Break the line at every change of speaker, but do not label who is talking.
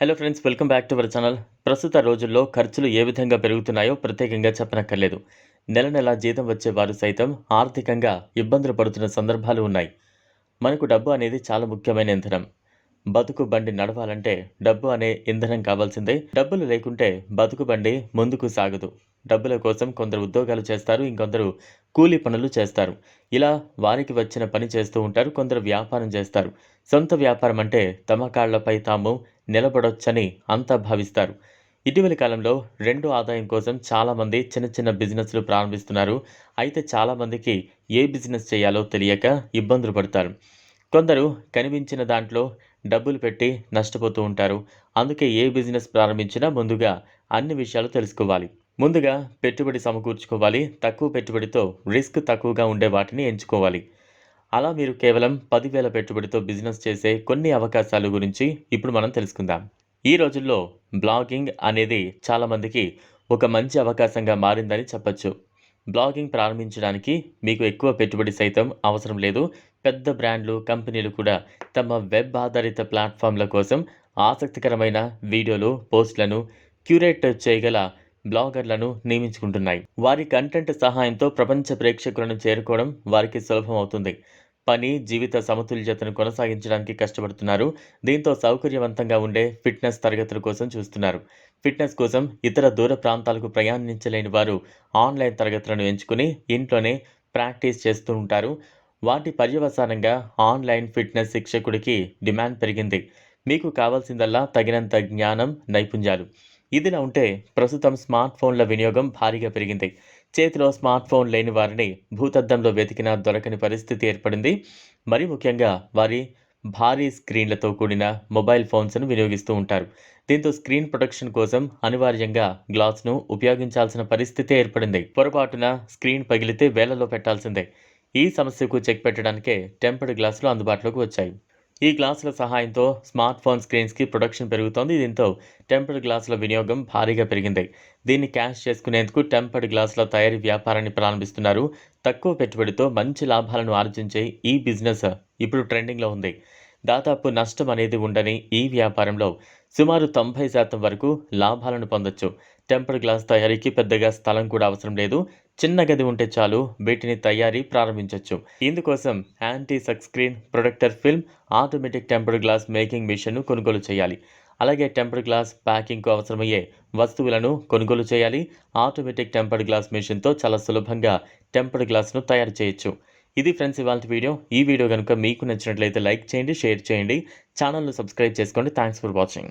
Hello friends welcome back to our channel ప్రస్తుత రోజుల్లో ఖర్చులు ఏ విధంగా పెరుగుతున్నాయో ప్రత్యేకంగా చెప్పనక్కర్లేదు. నెల నెల జీతం వచ్చే వారు సైతం ఆర్థికంగా ఇబ్బందులు పడుతున్న సందర్భాలు ఉన్నాయి. మనకు డబ్బు అనేది చాలా ముఖ్యమైన ఇంధనం. బతుకు బండి నడవాలంటే డబ్బు అనే ఇంధనం కావాల్సిందే. డబ్బులు లేకుంటే బతుకు బండి ముందుకు సాగదు. డబ్బుల కోసం కొందరు ఉద్యోగాలు చేస్తారు ఇంకొందరు కూలీ పనులు చేస్తారు. ఇలా వారికి వచ్చిన పని చేస్తూ ఉంటారు కొందరు వ్యాపారం చేస్తారు. సొంత వ్యాపారం అంటే తమ కాళ్ళపై తాము నిలబడొచ్చని అంతా భావిస్తారు. ఇటీవలి కాలంలో రెండు ఆదాయం కోసం చాలామంది చిన్న చిన్న బిజినెస్లు ప్రారంభిస్తున్నారు. అయితే చాలామందికి ఏ బిజినెస్ చేయాలో తెలియక ఇబ్బందులు పడతారు. కొందరు కనిపించిన దాంట్లో డబ్బులు పెట్టి నష్టపోతూ ఉంటారు. అందుకే ఏ బిజినెస్ ప్రారంభించినా ముందుగా అన్ని విషయాలు తెలుసుకోవాలి. ముందుగా పెట్టుబడి సమకూర్చుకోవాలి. తక్కువ పెట్టుబడితో రిస్క్ తక్కువగా ఉండే వాటిని ఎంచుకోవాలి. అలా మీరు కేవలం పదివేల పెట్టుబడితో బిజినెస్ చేసే కొన్ని అవకాశాల గురించి ఇప్పుడు మనం తెలుసుకుందాం. ఈ రోజుల్లో బ్లాగింగ్ అనేది చాలామందికి ఒక మంచి అవకాశంగా మారిందని చెప్పచ్చు. బ్లాగింగ్ ప్రారంభించడానికి మీకు ఎక్కువ పెట్టుబడి సైతం అవసరం లేదు. పెద్ద బ్రాండ్లు కంపెనీలు కూడా తమ వెబ్ ఆధారిత ప్లాట్ఫామ్ల కోసం ఆసక్తికరమైన వీడియోలు పోస్టులను క్యూరేట్ చేయగల బ్లాగర్లను నియమించుకుంటున్నాయి. వారి కంటెంట్ సహాయంతో ప్రపంచ ప్రేక్షకులను చేరుకోవడం వారికి సులభం అవుతుంది పని జీవిత సమతుల్యతను కొనసాగించడానికి కష్టపడుతున్నారు. దీంతో సౌకర్యవంతంగా ఉండే ఫిట్నెస్ తరగతుల కోసం చూస్తున్నారు. ఫిట్నెస్ కోసం ఇతర దూర ప్రాంతాలకు ప్రయాణించలేని వారు ఆన్లైన్ తరగతులను ఎంచుకుని ఇంట్లోనే ప్రాక్టీస్ చేస్తూ ఉంటారు. వాటి పర్యవసానంగా ఆన్లైన్ ఫిట్నెస్ శిక్షకుడికి డిమాండ్ పెరిగింది. మీకు కావాల్సిందల్లా తగినంత జ్ఞానం నైపుణ్యాలు. ఇదిలా ఉంటే ప్రస్తుతం స్మార్ట్ ఫోన్ల వినియోగం భారీగా పెరిగింది. చేతిలో స్మార్ట్ ఫోన్ లేని వారిని భూతద్దంలో వెతికినా దొరకని పరిస్థితి ఏర్పడింది. మరి ముఖ్యంగా వారి భారీ స్క్రీన్లతో కూడిన మొబైల్ ఫోన్స్ను వినియోగిస్తూ ఉంటారు. దీంతో స్క్రీన్ ప్రొటెక్షన్ కోసం అనివార్యంగా గ్లాస్ను ఉపయోగించాల్సిన పరిస్థితి ఏర్పడింది. పొరపాటున స్క్రీన్ పగిలితే వేలలో పెట్టాల్సిందే. ఈ సమస్యకు చెక్ పెట్టడానికే టెంపర్డ్ గ్లాసులు అందుబాటులోకి వచ్చాయి. ఈ గ్లాసుల సహాయంతో స్మార్ట్ ఫోన్ స్క్రీన్స్కి ప్రొడక్షన్ పెరుగుతోంది. దీంతో టెంపర్డ్ గ్లాసుల వినియోగం భారీగా పెరిగింది. దీన్ని క్యాష్ చేసుకునేందుకు టెంపర్డ్ గ్లాసుల తయారీ వ్యాపారాన్ని ప్రారంభిస్తున్నారు. తక్కువ పెట్టుబడితో మంచి లాభాలను ఆర్జించే ఈ బిజినెస్ ఇప్పుడు ట్రెండింగ్లో ఉంది. దాదాపు నష్టం అనేది ఉండని ఈ వ్యాపారంలో సుమారు తొంభై శాతం వరకు లాభాలను పొందొచ్చు. టెంపర్ గ్లాస్ తయారీకి పెద్దగా స్థలం కూడా అవసరం లేదు. చిన్న గది ఉంటే చాలు. వీటిని తయారీ ప్రారంభించవచ్చు ఇందుకోసం anti suck screen protector film automatic temper glass making మిషన్ను కొనుగోలు చేయాలి. అలాగే టెంపర్ గ్లాస్ ప్యాకింగ్కు అవసరమయ్యే వస్తువులను కొనుగోలు చేయాలి. ఆటోమేటిక్ టెంపర్డ్ గ్లాస్ మిషన్తో చాలా సులభంగా టెంపర్ గ్లాస్ను తయారు చేయొచ్చు. ఇది ఫ్రెండ్స్ ఇవాళ వీడియో. ఈ వీడియో కనుక మీకు నచ్చినట్లయితే లైక్ చేయండి షేర్ చేయండి. ఛానల్ను సబ్స్క్రైబ్ చేసుకోండి. Thanks for watching.